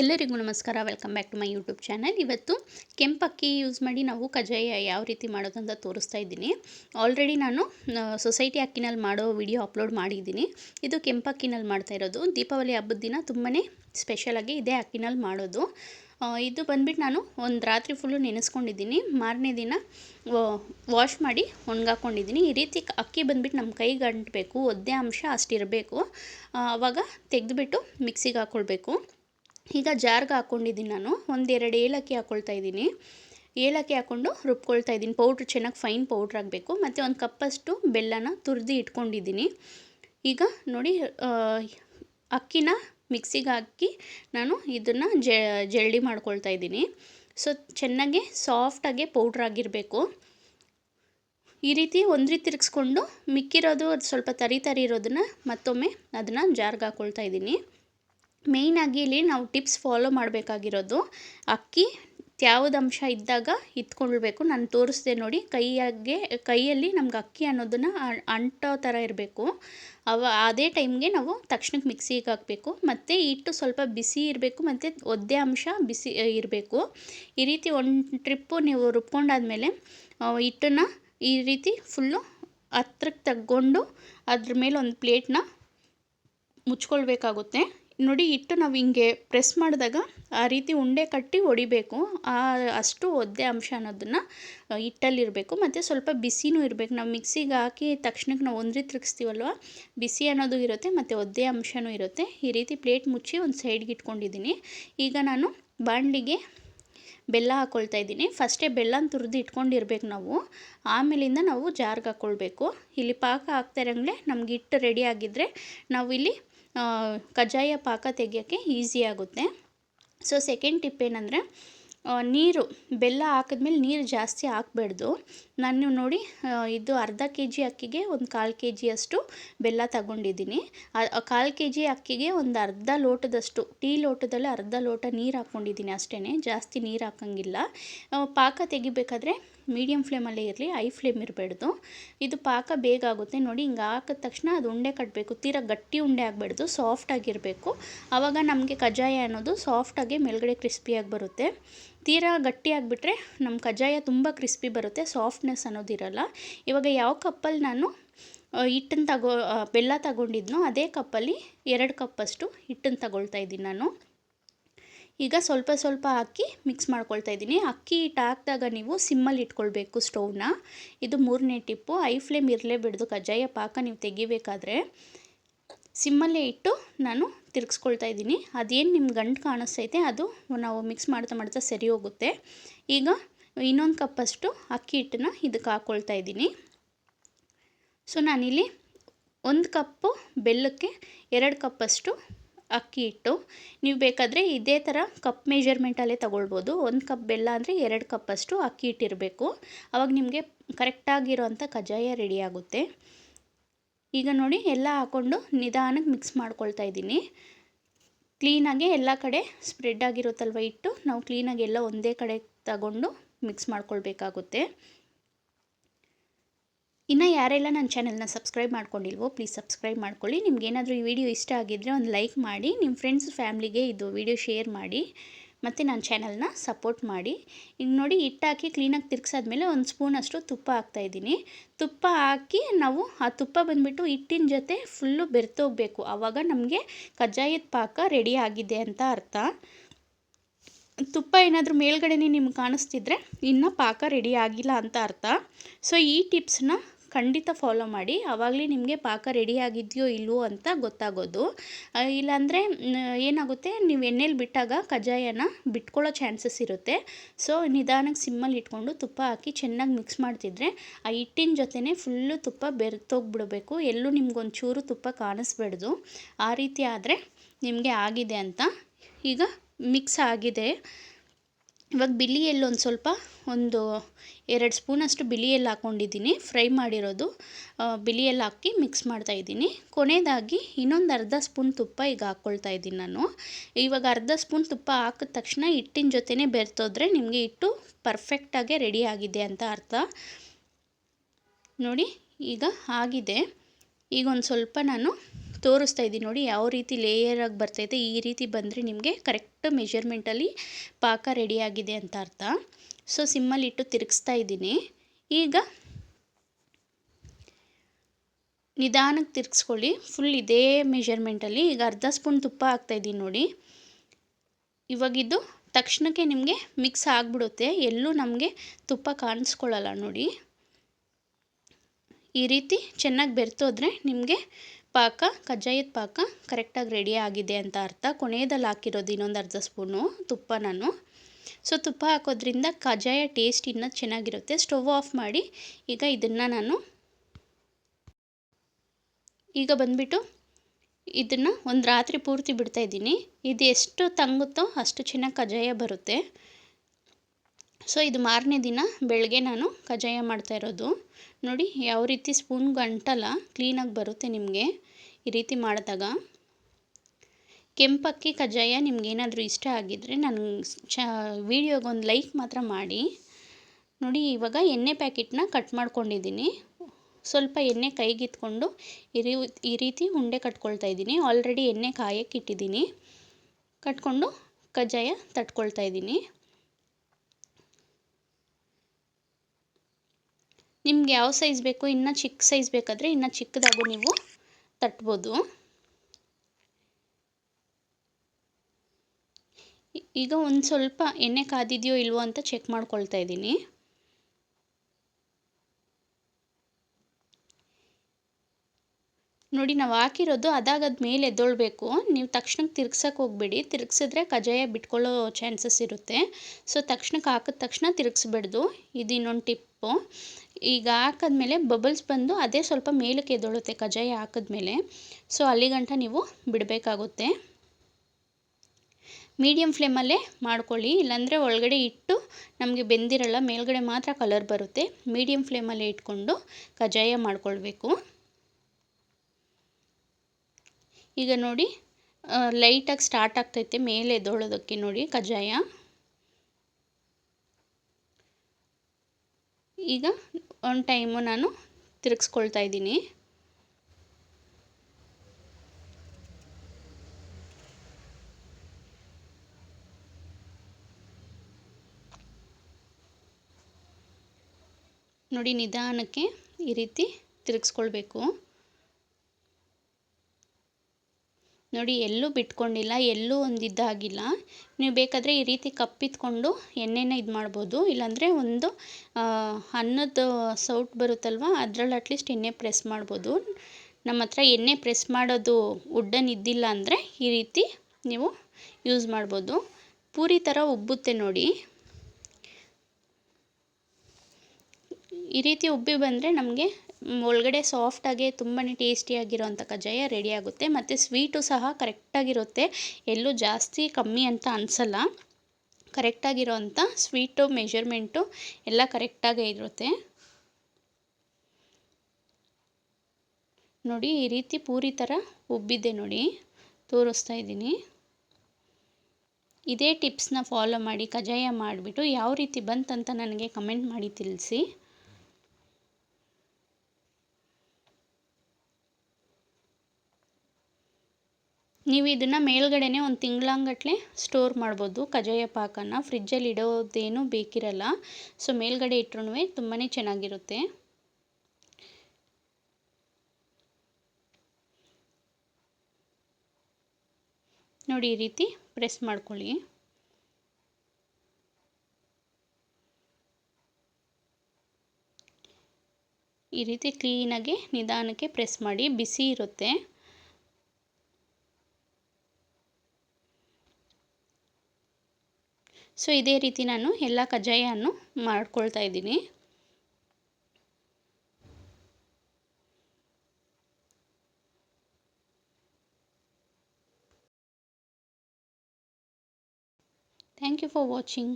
ಎಲ್ಲರಿಗೂ ನಮಸ್ಕಾರ. Welcome back to my YouTube channel ಇವತ್ತು ಕೆಂಪಕ್ಕಿ ಯೂಸ್ ಮಾಡಿ ನಾವು ಕಜ್ಜಾಯ ಯಾವ ರೀತಿ ಮಾಡೋದಂತ ತೋರಿಸ್ತಾ ಇದ್ದೀನಿ. ಆಲ್ರೆಡಿ ನಾನು ಸೊಸೈಟಿ ಅಕ್ಕಿನಲ್ಲಿ ಮಾಡೋ ವಿಡಿಯೋ ಅಪ್ಲೋಡ್ ಮಾಡಿದ್ದೀನಿ. ಇದು ಕೆಂಪಕ್ಕಿನಲ್ಲಿ ಮಾಡ್ತಾ ಇರೋದು. ದೀಪಾವಳಿ ಹಬ್ಬದ ದಿನ ತುಂಬಾ ಸ್ಪೆಷಲಾಗಿ ಇದೇ ಅಕ್ಕಿನಲ್ಲಿ ಮಾಡೋದು. ಇದು ಬಂದ್ಬಿಟ್ಟು ನಾನು ಒಂದು ರಾತ್ರಿ ಫುಲ್ಲು ನೆನೆಸ್ಕೊಂಡಿದ್ದೀನಿ. ಮಾರನೇ ದಿನ ವಾಶ್ ಮಾಡಿ ಒಣಗಾಕೊಂಡಿದ್ದೀನಿ. ಈ ರೀತಿ ಅಕ್ಕಿ ಬಂದ್ಬಿಟ್ಟು ನಮ್ಮ ಕೈಗೆ ಅಂಟಬೇಕು ಒದ್ದೆ ಅಂಶ ಅಷ್ಟಿರಬೇಕು ಆವಾಗ ತೆಗೆದುಬಿಟ್ಟು ಮಿಕ್ಸಿಗೆ ಹಾಕ್ಕೊಳ್ಬೇಕು ಈಗ ಜಾರ್ಗೆ ಹಾಕ್ಕೊಂಡಿದ್ದೀನಿ ನಾನು. ಒಂದೆರಡು ಏಲಕ್ಕಿ ಹಾಕ್ಕೊಳ್ತಾ ಇದ್ದೀನಿ. ಏಲಕ್ಕಿ ಹಾಕ್ಕೊಂಡು ರುಬ್ಕೊಳ್ತಾ ಇದ್ದೀನಿ. ಪೌಡ್ರ್ ಚೆನ್ನಾಗಿ ಫೈನ್ ಪೌಡ್ರ್ ಆಗಬೇಕು. ಮತ್ತು ಒಂದು ಕಪ್ಪಷ್ಟು ಬೆಲ್ಲನ ತುರಿದು ಇಟ್ಕೊಂಡಿದ್ದೀನಿ. ಈಗ ನೋಡಿ ಅಕ್ಕಿನ ಮಿಕ್ಸಿಗೆ ಹಾಕಿ ನಾನು ಇದನ್ನು ಜಲ್ಡಿ ಮಾಡ್ಕೊಳ್ತಾ ಇದ್ದೀನಿ. ಸೊ, ಚೆನ್ನಾಗಿ ಸಾಫ್ಟಾಗಿ ಪೌಡ್ರ್ ಆಗಿರಬೇಕು. ಈ ರೀತಿ ಒಂದ್ರಿ ತಿರುಗಿಸ್ಕೊಂಡು ಮಿಕ್ಕಿರೋದು, ಅದು ಸ್ವಲ್ಪ ತರಿ ತರಿ ಇರೋದನ್ನು ಮತ್ತೊಮ್ಮೆ ಅದನ್ನು ಜಾರ್ಗೆ ಹಾಕ್ಕೊಳ್ತಾ ಇದ್ದೀನಿ. ಮೇಯ್ನಾಗಿ ಇಲ್ಲಿ ನಾವು ಟಿಪ್ಸ್ ಫಾಲೋ ಮಾಡಬೇಕಾಗಿರೋದು. ಅಕ್ಕಿ ತ್ಯಾವ್ದು ಅಂಶ ಇದ್ದಾಗ ಇತ್ಕೊಳ್ಬೇಕು. ನಾನು ತೋರಿಸ್ದೆ ನೋಡಿ, ಕೈಯಾಗೆ, ಕೈಯಲ್ಲಿ ನಮ್ಗೆ ಅಕ್ಕಿ ಅನ್ನೋದನ್ನು ಅಂಟೋ ಥರ ಇರಬೇಕು. ಅವ, ಅದೇ ಟೈಮ್ಗೆ ನಾವು ತಕ್ಷಣಕ್ಕೆ ಮಿಕ್ಸಿಗೆ ಹಾಕಬೇಕು. ಮತ್ತು ಹಿಟ್ಟು ಸ್ವಲ್ಪ ಬಿಸಿ ಇರಬೇಕು, ಮತ್ತು ಒದ್ದೆ ಅಂಶ ಬಿಸಿ ಇರಬೇಕು. ಈ ರೀತಿ ಒಂದು ಟ್ರಿಪ್ಪು ನೀವು ರುಬ್ಕೊಂಡಾದಮೇಲೆ ಹಿಟ್ಟನ್ನು ಈ ರೀತಿ ಫುಲ್ಲು ಹತ್ರಕ್ಕೆ ತಗೊಂಡು ಅದ್ರ ಮೇಲೆ ಒಂದು ಪ್ಲೇಟ್ನ ಮುಚ್ಕೊಳ್ಬೇಕಾಗುತ್ತೆ. ನೋಡಿ ಹಿಟ್ಟು ನಾವು ಹಿಂಗೆ ಪ್ರೆಸ್ ಮಾಡಿದಾಗ ಆ ರೀತಿ ಉಂಡೆ ಕಟ್ಟಿ ಹೊಡಿಬೇಕು ಆ ಅಷ್ಟು ಒದ್ದೆ ಅಂಶ ಅನ್ನೋದನ್ನು ಹಿಟ್ಟಲ್ಲಿರಬೇಕು ಮತ್ತು ಸ್ವಲ್ಪ ಬಿಸಿನೂ ಇರಬೇಕು. ನಾವು ಮಿಕ್ಸಿಗೆ ಹಾಕಿ ತಕ್ಷಣಕ್ಕೆ ನಾವು ಒಂದ್ರಿ ತಿರುಗಿಸ್ತೀವಲ್ವ, ಬಿಸಿ ಅನ್ನೋದು ಇರುತ್ತೆ, ಮತ್ತು ಒದ್ದೆ ಅಂಶವೂ ಇರುತ್ತೆ. ಈ ರೀತಿ ಪ್ಲೇಟ್ ಮುಚ್ಚಿ ಒಂದು ಸೈಡ್ಗೆ ಇಟ್ಕೊಂಡಿದ್ದೀನಿ. ಈಗ ನಾನು ಬಾಂಡಿಗೆ ಬೆಲ್ಲ ಹಾಕ್ಕೊಳ್ತಾ ಇದ್ದೀನಿ. ಫಸ್ಟೇ ಬೆಲ್ಲನ ತುರಿದು ಇಟ್ಕೊಂಡಿರ್ಬೇಕು ನಾವು. ಆಮೇಲಿಂದ ನಾವು ಜಾರ್ಗೆ ಹಾಕ್ಕೊಳ್ಬೇಕು ಇಲ್ಲಿ ಪಾಕ ಹಾಕ್ತಾ ಇರೋಂಗ್ಲೆ ನಮ್ಗೆ ಹಿಟ್ಟು ರೆಡಿ ಆಗಿದ್ದರೆ ನಾವು ಇಲ್ಲಿ ಕಜ್ಜಾಯ ಪಾಕ ತೆಗಿಯೋಕ್ಕೆ ಈಸಿ ಆಗುತ್ತೆ. ಸೊ ಸೆಕೆಂಡ್ ಟಿಪ್ ಏನಂದರೆ ನೀರು, ಬೆಲ್ಲ ಹಾಕಿದ್ಮೇಲೆ ನೀರು ಜಾಸ್ತಿ ಹಾಕ್ಬಾರ್ದು ನಾನು ನೋಡಿ ಇದು ಅರ್ಧ ಕೆ ಜಿ ಅಕ್ಕಿಗೆ ಒಂದು ಕಾಲು ಕೆ ಜಿಯಷ್ಟು ಬೆಲ್ಲ ತಗೊಂಡಿದ್ದೀನಿ. ಕಾಲು ಕೆ ಜಿ ಅಕ್ಕಿಗೆ ಒಂದು ಅರ್ಧ ಲೋಟದಷ್ಟು, ಟೀ ಲೋಟದಲ್ಲಿ ಅರ್ಧ ಲೋಟ ನೀರು ಹಾಕ್ಕೊಂಡಿದ್ದೀನಿ ಅಷ್ಟೇ ಜಾಸ್ತಿ ನೀರು ಹಾಕಂಗಿಲ್ಲ. ಪಾಕ ತೆಗಿಬೇಕಾದ್ರೆ ಮೀಡಿಯಮ್ ಫ್ಲೇಮಲ್ಲೇ ಇರಲಿ ಐ ಫ್ಲೇಮ್ ಇರಬಾರ್ದು. ಇದು ಪಾಕ ಬೇಗ ಆಗುತ್ತೆ. ನೋಡಿ, ಹಿಂಗೆ ಹಾಕಿದ ತಕ್ಷಣ ಅದು ಉಂಡೆ ಕಟ್ಟಬೇಕು ತೀರಾ ಗಟ್ಟಿ ಉಂಡೆ ಆಗಬಾರ್ದು ಸಾಫ್ಟಾಗಿರಬೇಕು ಆವಾಗ ನಮಗೆ ಕಜ್ಜಾಯ ಅನ್ನೋದು ಸಾಫ್ಟಾಗಿ ಮೇಲ್ಗಡೆ ಕ್ರಿಸ್ಪಿಯಾಗಿ ಬರುತ್ತೆ. ತೀರಾ ಗಟ್ಟಿ ಆಗಿಬಿಟ್ರೆ ನಮ್ಮ ಕಜ್ಜಾಯ ತುಂಬ ಕ್ರಿಸ್ಪಿ ಬರುತ್ತೆ ಸಾಫ್ಟ್ನೆಸ್ ಅನ್ನೋದಿರಲ್ಲ ಇವಾಗ ಯಾವ ಕಪ್ಪಲ್ಲಿ ನಾನು ಹಿಟ್ಟನ್ನು ತಗೋ ಬೆಲ್ಲ ತಗೊಂಡಿದ್ನೋ, ಅದೇ ಕಪ್ಪಲ್ಲಿ ಎರಡು ಕಪ್ಪಷ್ಟು ಹಿಟ್ಟನ್ನು ತಗೊಳ್ತಾ ಇದ್ದೀನಿ ನಾನು. ಈಗ ಸ್ವಲ್ಪ ಸ್ವಲ್ಪ ಹಾಕಿ ಮಿಕ್ಸ್ ಮಾಡ್ಕೊಳ್ತಾ ಇದ್ದೀನಿ. ಅಕ್ಕಿ ಹಿಟ್ಟು ಹಾಕಿದಾಗ ನೀವು ಸಿಮ್ಮಲ್ಲಿ ಇಟ್ಕೊಳ್ಬೇಕು ಸ್ಟೌವ್ನ ಇದು ಮೂರನೇ ಟಿಪ್ಪು. ಐ ಫ್ಲೇಮ್ ಇರಲೇ ಬಿಡ್ದು ಕಜ್ಜಾಯ ಪಾಕ ನೀವು ತೆಗಿಬೇಕಾದ್ರೆ ಸಿಮ್ಮಲ್ಲೇ ಇಟ್ಟು ನಾನು ತಿರ್ಗಿಸ್ಕೊಳ್ತಾ ಇದ್ದೀನಿ. ಅದೇನು ನಿಮ್ಮ ಗಂಟು ಕಾಣಿಸ್ತೈತೆ ಅದು ನಾವು ಮಿಕ್ಸ್ ಮಾಡ್ತಾ ಮಾಡ್ತಾ ಸರಿ ಹೋಗುತ್ತೆ. ಈಗ ಇನ್ನೊಂದು ಕಪ್ಪಷ್ಟು ಅಕ್ಕಿ ಹಿಟ್ಟನ್ನ ಇದಕ್ಕೆ ಹಾಕ್ಕೊಳ್ತಾ ಇದ್ದೀನಿ. ಸೊ ನಾನಿಲ್ಲಿ ಒಂದು ಕಪ್ಪು ಬೆಲ್ಲಕ್ಕೆ ಎರಡು ಕಪ್ಪಷ್ಟು ಅಕ್ಕಿ ಹಿಟ್ಟು ನೀವು ಬೇಕಾದರೆ ಇದೇ ಥರ ಕಪ್ ಮೆಜರ್ಮೆಂಟಲ್ಲೇ ತೊಗೊಳ್ಬೋದು. ಒಂದು ಕಪ್ ಬೆಲ್ಲ ಅಂದರೆ ಎರಡು ಕಪ್ಪಷ್ಟು ಅಕ್ಕಿ ಹಿಟ್ಟಿರಬೇಕು ಆವಾಗ ನಿಮಗೆ ಕರೆಕ್ಟಾಗಿರೋಂಥ ಕಜ್ಜಾಯ ರೆಡಿ ಆಗುತ್ತೆ. ಈಗ ನೋಡಿ, ಎಲ್ಲ ಹಾಕ್ಕೊಂಡು ನಿಧಾನಕ್ಕೆ ಮಿಕ್ಸ್ ಮಾಡ್ಕೊಳ್ತಾ ಇದ್ದೀನಿ. ಕ್ಲೀನಾಗೆ ಎಲ್ಲ ಕಡೆ ಸ್ಪ್ರೆಡ್ ಆಗಿರುತ್ತಲ್ವ ಇಟ್ಟು, ನಾವು ಕ್ಲೀನಾಗಿ ಎಲ್ಲ ಒಂದೇ ಕಡೆ ತಗೊಂಡು ಮಿಕ್ಸ್ ಮಾಡ್ಕೊಳ್ಬೇಕಾಗುತ್ತೆ. ಇನ್ನು ಯಾರೆಲ್ಲ ನನ್ನ ಚಾನಲ್ನ ಸಬ್ಸ್ಕ್ರೈಬ್ ಮಾಡ್ಕೊಂಡಿಲ್ವೋ ಪ್ಲೀಸ್ ಸಬ್ಸ್ಕ್ರೈಬ್ ಮಾಡ್ಕೊಳ್ಳಿ. ನಿಮ್ಗೆ ಏನಾದರೂ ಈ ವಿಡಿಯೋ ಇಷ್ಟ ಆಗಿದ್ದರೆ ಒಂದು ಲೈಕ್ ಮಾಡಿ ನಿಮ್ಮ ಫ್ರೆಂಡ್ಸ್ ಫ್ಯಾಮ್ಲಿಗೆ ಇದು ವಿಡಿಯೋ ಶೇರ್ ಮಾಡಿ, ಮತ್ತು ನನ್ನ ಚಾನಲ್ನ ಸಪೋರ್ಟ್ ಮಾಡಿ. ಈಗ ನೋಡಿ, ಹಿಟ್ಟಾಕಿ ಕ್ಲೀನಾಗಿ ತಿರ್ಗಿಸಾದ್ಮೇಲೆ ಒಂದು ಸ್ಪೂನಷ್ಟು ತುಪ್ಪ ಹಾಕ್ತಾಯಿದ್ದೀನಿ ತುಪ್ಪ ಹಾಕಿ ನಾವು ಆ ತುಪ್ಪ ಬಂದುಬಿಟ್ಟು ಹಿಟ್ಟಿನ ಜೊತೆ ಫುಲ್ಲು ಬೆರ್ತೋಗಬೇಕು ಆವಾಗ ನಮಗೆ ಕಜ್ಜಾಯದ ಪಾಕ ರೆಡಿ ಆಗಿದೆ ಅಂತ ಅರ್ಥ. ತುಪ್ಪ ಏನಾದರೂ ಮೇಲ್ಗಡೆನೇ ನಿಮ್ಗೆ ಕಾಣಿಸ್ತಿದ್ರೆ ಇನ್ನೂ ಪಾಕ ರೆಡಿ ಆಗಿಲ್ಲ ಅಂತ ಅರ್ಥ. ಸೊ ಈ ಟಿಪ್ಸ್ನ ಖಂಡಿತ ಫಾಲೋ ಮಾಡಿ. ಆವಾಗಲೇ ನಿಮಗೆ ಪಾಕ ರೆಡಿ ಆಗಿದೆಯೋ ಇಲ್ವೋ ಅಂತ ಗೊತ್ತಾಗೋದು. ಇಲ್ಲಾಂದರೆ ಏನಾಗುತ್ತೆ, ನೀವು ಎಣ್ಣೆಲಿ ಬಿಟ್ಟಾಗ ಕಜ್ಜಾಯನ ಬಿಟ್ಕೊಳ್ಳೋ ಚಾನ್ಸಸ್ ಇರುತ್ತೆ. ಸೊ ನಿಧಾನಕ್ಕೆ ಸಿಮ್ಮಲ್ಲಿ ಇಟ್ಕೊಂಡು ತುಪ್ಪ ಹಾಕಿ ಚೆನ್ನಾಗಿ ಮಿಕ್ಸ್ ಮಾಡ್ತಿದ್ರೆ ಆ ಹಿಟ್ಟಿನ ಜೊತೆನೇ ಫುಲ್ಲು ತುಪ್ಪ ಬೆರೆತೋಗ್ಬಿಡಬೇಕು ಎಲ್ಲೂ ನಿಮ್ಗೊಂಚೂರು ತುಪ್ಪ ಕಾಣಿಸ್ಬಾರ್ದು ಆ ರೀತಿ ಆದರೆ ನಿಮಗೆ ಆಗಿದೆ ಅಂತ ಈಗ ಮಿಕ್ಸ್ ಆಗಿದೆ. ಇವಾಗ ಬಿಳಿ ಎಳ್ಳು ಒಂದು ಸ್ವಲ್ಪ ಒಂದು ಎರಡು ಸ್ಪೂನಷ್ಟು ಬಿಳಿ ಎಲ್ಲ ಹಾಕ್ಕೊಂಡಿದ್ದೀನಿ. ಫ್ರೈ ಮಾಡಿರೋದು ಬಿಳಿ ಎಳ್ಳು ಹಾಕಿ ಮಿಕ್ಸ್ ಮಾಡ್ತಾ ಇದ್ದೀನಿ. ಕೊನೆಯದಾಗಿ ಇನ್ನೊಂದು ಅರ್ಧ ಸ್ಪೂನ್ ತುಪ್ಪ ಈಗ ಹಾಕ್ಕೊಳ್ತಾ ಇದ್ದೀನಿ ನಾನು. ಇವಾಗ ಅರ್ಧ ಸ್ಪೂನ್ ತುಪ್ಪ ಹಾಕಿದ ತಕ್ಷಣ ಹಿಟ್ಟಿನ ಜೊತೆನೇ ಬೆರ್ತೋದ್ರೆ ನಿಮಗೆ ಹಿಟ್ಟು ಪರ್ಫೆಕ್ಟಾಗೆ ರೆಡಿ ಆಗಿದೆ ಅಂತ ಅರ್ಥ. ನೋಡಿ, ಈಗ ಆಗಿದೆ. ಈಗ ಒಂದು ಸ್ವಲ್ಪ ನಾನು ತೋರಿಸ್ತಾ ಇದ್ದೀನಿ ನೋಡಿ, ಯಾವ ರೀತಿ ಲೇಯರ್ ಆಗಿ ಬರ್ತೈತೆ ಈ ರೀತಿ ಬಂದರೆ ನಿಮಗೆ ಕರೆಕ್ಟ್ ಮೆಷರ್ಮೆಂಟಲ್ಲಿ ಪಾಕ ರೆಡಿಯಾಗಿದೆ ಅಂತ ಅರ್ಥ. ಸೊ ಸಿಮ್ಮಲ್ಲಿ ಇಟ್ಟು ತಿರುಗಿಸ್ತಾ ಇದ್ದೀನಿ. ಈಗ ನಿಧಾನಕ್ಕೆ ತಿರ್ಗಿಸ್ಕೊಳ್ಳಿ ಫುಲ್ ಇದೇ ಮೆಷರ್ಮೆಂಟಲ್ಲಿ ಈಗ ಅರ್ಧ ಸ್ಪೂನ್ ತುಪ್ಪ ಹಾಕ್ತಾಯಿದ್ದೀನಿ ನೋಡಿ. ಇವಾಗಿದ್ದು ತಕ್ಷಣಕ್ಕೆ ನಿಮಗೆ ಮಿಕ್ಸ್ ಆಗಿಬಿಡುತ್ತೆ. ಎಲ್ಲೂ ನಮಗೆ ತುಪ್ಪ ಕಾಣಿಸ್ಕೊಳ್ಳಲ್ಲ ನೋಡಿ. ಈ ರೀತಿ ಚೆನ್ನಾಗಿ ಬೆರ್ತೋದ್ರೆ ನಿಮಗೆ ಪಾಕ, ಕಜ್ಜಾಯದ ಪಾಕ ಕರೆಕ್ಟಾಗಿ ರೆಡಿ ಆಗಿದೆ ಅಂತ ಅರ್ಥ. ಕೊನೆಯದಲ್ಲಿ ಹಾಕಿರೋದು ಇನ್ನೊಂದು ಅರ್ಧ ಸ್ಪೂನು ತುಪ್ಪ ನಾನು ಸೊ ತುಪ್ಪ ಹಾಕೋದ್ರಿಂದ ಕಜ್ಜಾಯ ಟೇಸ್ಟ್ ಇನ್ನೂ ಚೆನ್ನಾಗಿರುತ್ತೆ. ಸ್ಟವ್ ಆಫ್ ಮಾಡಿ ಈಗ ಇದನ್ನು ನಾನು ಈಗ ಬಂದುಬಿಟ್ಟು ಇದನ್ನು ಒಂದು ರಾತ್ರಿ ಪೂರ್ತಿ ಬಿಡ್ತಾಯಿದ್ದೀನಿ ಇದು ಎಷ್ಟು ತಂಗುತ್ತೋ ಅಷ್ಟು ಚೆನ್ನಾಗಿ ಕಜ್ಜಾಯ ಬರುತ್ತೆ. ಸೊ ಇದು ಮಾರನೇ ದಿನ ಬೆಳಗ್ಗೆ ನಾನು ಕಜ್ಜಾಯ ಮಾಡ್ತಾ ಇರೋದು. ನೋಡಿ, ಯಾವ ರೀತಿ ಸ್ಪೂನ್ ಗಂಟಲ್ಲ ಕ್ಲೀನಾಗಿ ಬರುತ್ತೆ ನಿಮಗೆ ಈ ರೀತಿ ಮಾಡಿದಾಗ. ಕೆಂಪಕ್ಕಿ ಕಜ್ಜಾಯ ನಿಮ್ಗೇನಾದರೂ ಇಷ್ಟ ಆಗಿದ್ದರೆ ನಾನು ಚ ವೀಡಿಯೋಗೆ ಒಂದು ಲೈಕ್ ಮಾತ್ರ ಮಾಡಿ. ನೋಡಿ, ಇವಾಗ ಎಣ್ಣೆ ಪ್ಯಾಕೆಟ್ನ ಕಟ್ ಮಾಡ್ಕೊಂಡಿದ್ದೀನಿ. ಸ್ವಲ್ಪ ಎಣ್ಣೆ ಕೈಗಿತ್ಕೊಂಡು ಈ ರೀ, ಈ ರೀತಿ ಉಂಡೆ ಕಟ್ಕೊಳ್ತಾ ಇದ್ದೀನಿ. ಆಲ್ರೆಡಿ ಎಣ್ಣೆ ಕಾಯಕ್ಕೆ ಇಟ್ಟಿದ್ದೀನಿ. ಕಟ್ಕೊಂಡು ಕಜ್ಜಾಯ ತಟ್ಕೊಳ್ತಾ ಇದ್ದೀನಿ. ನಿಮ್ಗೆ ಯಾವ ಸೈಜ್ ಬೇಕು, ಇನ್ನು ಚಿಕ್ಕ ಸೈಜ್ ಬೇಕಾದರೆ ಇನ್ನು ಚಿಕ್ಕದಾಗೂ ನೀವು ತಟ್ಬೋದು. ಈಗ ಒಂದು ಸ್ವಲ್ಪ ಎಣ್ಣೆ ಕಾದಿದೆಯೋ ಇಲ್ವೋ ಅಂತ ಚೆಕ್ ಮಾಡ್ಕೊಳ್ತಾ ಇದ್ದೀನಿ. ನೋಡಿ, ನಾವು ಹಾಕಿರೋದು ಅದಾಗದ ಮೇಲೆ ಎದ್ದೊಳ್ಬೇಕು. ನೀವು ತಕ್ಷಣಕ್ಕೆ ತಿರ್ಗ್ಸಕ್ಕೆ ಹೋಗ್ಬೇಡಿ. ತಿರ್ಗ್ಸಿದ್ರೆ ಕಜಾಯ ಬಿಟ್ಕೊಳ್ಳೋ ಚಾನ್ಸಸ್ ಇರುತ್ತೆ. ಸೊ ತಕ್ಷಣಕ್ಕೆ ಹಾಕಿದ ತಕ್ಷಣ ತಿರ್ಗಿಸ್ಬಿಡ್ದು. ಇದು ಇನ್ನೊಂದು ಟಿಪ್ಪು. ಈಗ ಹಾಕಿದ್ಮೇಲೆ ಬಬಲ್ಸ್ ಬಂದು ಅದೇ ಸ್ವಲ್ಪ ಮೇಲಕ್ಕೆ ಎದ್ದೊಳುತ್ತೆ, ಕಜ್ಜಾಯ ಹಾಕಿದ್ಮೇಲೆ. ಸೊ ಅಲ್ಲಿಗಂಟ ನೀವು ಬಿಡಬೇಕಾಗುತ್ತೆ. ಮೀಡಿಯಮ್ ಫ್ಲೇಮಲ್ಲೇ ಮಾಡ್ಕೊಳ್ಳಿ. ಇಲ್ಲಾಂದರೆ ಒಳಗಡೆ ಇಟ್ಟು ನಮಗೆ ಬೆಂದಿರಲ್ಲ, ಮೇಲ್ಗಡೆ ಮಾತ್ರ ಕಲರ್ ಬರುತ್ತೆ. ಮೀಡಿಯಮ್ ಫ್ಲೇಮಲ್ಲೇ ಇಟ್ಕೊಂಡು ಕಜ್ಜಾಯ ಮಾಡ್ಕೊಳ್ಬೇಕು. ಈಗ ನೋಡಿ ಲೈಟಾಗಿ ಸ್ಟಾರ್ಟ್ ಆಗ್ತೈತೆ, ಮೇಲೆ ಎದ್ದೋಳೋದಕ್ಕೆ ನೋಡಿ ಕಜ್ಜಾಯ. ಈಗ ಒಂದು ಟೈಮು ನಾನು ತಿರುಗಿಸ್ಕೊಳ್ತಾ ಇದ್ದೀನಿ. ನೋಡಿ ನಿಧಾನಕ್ಕೆ ಈ ರೀತಿ ತಿರುಗಿಸ್ಕೊಳ್ಬೇಕು. ನೋಡಿ, ಎಲ್ಲೂ ಬಿಟ್ಕೊಂಡಿಲ್ಲ, ಎಲ್ಲೂ ಒಂದು ಇದಾಗಿಲ್ಲ ನೀವು ಬೇಕಾದರೆ ಈ ರೀತಿ ಕಪ್ಪಿತ್ಕೊಂಡು ಎಣ್ಣೆನ ಇದು ಮಾಡ್ಬೋದು. ಇಲ್ಲಾಂದರೆ ಒಂದು ಅನ್ನದ ಸೌಟ್ ಬರುತ್ತಲ್ವ, ಅದರಲ್ಲಿ ಅಟ್ಲೀಸ್ಟ್ ಎಣ್ಣೆ ಪ್ರೆಸ್ ಮಾಡ್ಬೋದು. ನಮ್ಮ ಹತ್ರ ಎಣ್ಣೆ ಪ್ರೆಸ್ ಮಾಡೋದು ಉಡ್ಡನ್ ಇದ್ದಿಲ್ಲ ಅಂದರೆ ಈ ರೀತಿ ನೀವು ಯೂಸ್ ಮಾಡ್ಬೋದು. ಪೂರಿ ಥರ ಉಬ್ಬುತ್ತೆ ನೋಡಿ. ಈ ರೀತಿ ಉಬ್ಬಿ ಬಂದರೆ ನಮಗೆ ಒಳಗಡೆ ಸಾಫ್ಟಾಗಿ ತುಂಬಾ ಟೇಸ್ಟಿಯಾಗಿರೋವಂಥ ಕಜ್ಜಾಯ ರೆಡಿ ಆಗುತ್ತೆ. ಮತ್ತು ಸ್ವೀಟು ಸಹ ಕರೆಕ್ಟಾಗಿರುತ್ತೆ ಎಲ್ಲೂ ಜಾಸ್ತಿ ಕಮ್ಮಿ ಅಂತ ಅನಿಸಲ್ಲ. ಕರೆಕ್ಟಾಗಿರೋ ಅಂಥ ಸ್ವೀಟು ಮೆಷರ್ಮೆಂಟು ಎಲ್ಲ ಕರೆಕ್ಟಾಗೇ ಇರುತ್ತೆ. ನೋಡಿ, ಈ ರೀತಿ ಪೂರಿ ಥರ ಉಬ್ಬಿದೆ ನೋಡಿ. ತೋರಿಸ್ತಾ ಇದ್ದೀನಿ. ಇದೇ ಟಿಪ್ಸ್ನ ಫಾಲೋ ಮಾಡಿ ಕಜ್ಜಾಯ ಮಾಡಿಬಿಟ್ಟು ಯಾವ ರೀತಿ ಬಂತಂತ ನನಗೆ ಕಮೆಂಟ್ ಮಾಡಿ ತಿಳಿಸಿ. ನೀವು ಇದನ್ನು ಮೇಲ್ಗಡೆನೇ ಒಂದು ತಿಂಗಳಂಗಟ್ಲೆ ಸ್ಟೋರ್ ಮಾಡ್ಬೋದು. ಕಜ್ಜಾಯ ಪಾಕನ ಫ್ರಿಜ್ಜಲ್ಲಿ ಇಡೋದೇನು ಬೇಕಿರಲ್ಲ. ಸೊ ಮೇಲ್ಗಡೆ ಇಟ್ರೂ ತುಂಬಾ ಚೆನ್ನಾಗಿರುತ್ತೆ. ನೋಡಿ, ಈ ರೀತಿ ಪ್ರೆಸ್ ಮಾಡ್ಕೊಳ್ಳಿ. ಈ ರೀತಿ ಕ್ಲೀನಾಗಿ ನಿಧಾನಕ್ಕೆ ಪ್ರೆಸ್ ಮಾಡಿ. ಬಿಸಿ ಇರುತ್ತೆ. ಸೊ ಇದೇ ರೀತಿ ನಾನು ಎಲ್ಲ ಕಜ್ಜಾಯನ್ನು ಮಾಡ್ಕೊಳ್ತಾ ಇದ್ದೀನಿ. Thank you for watching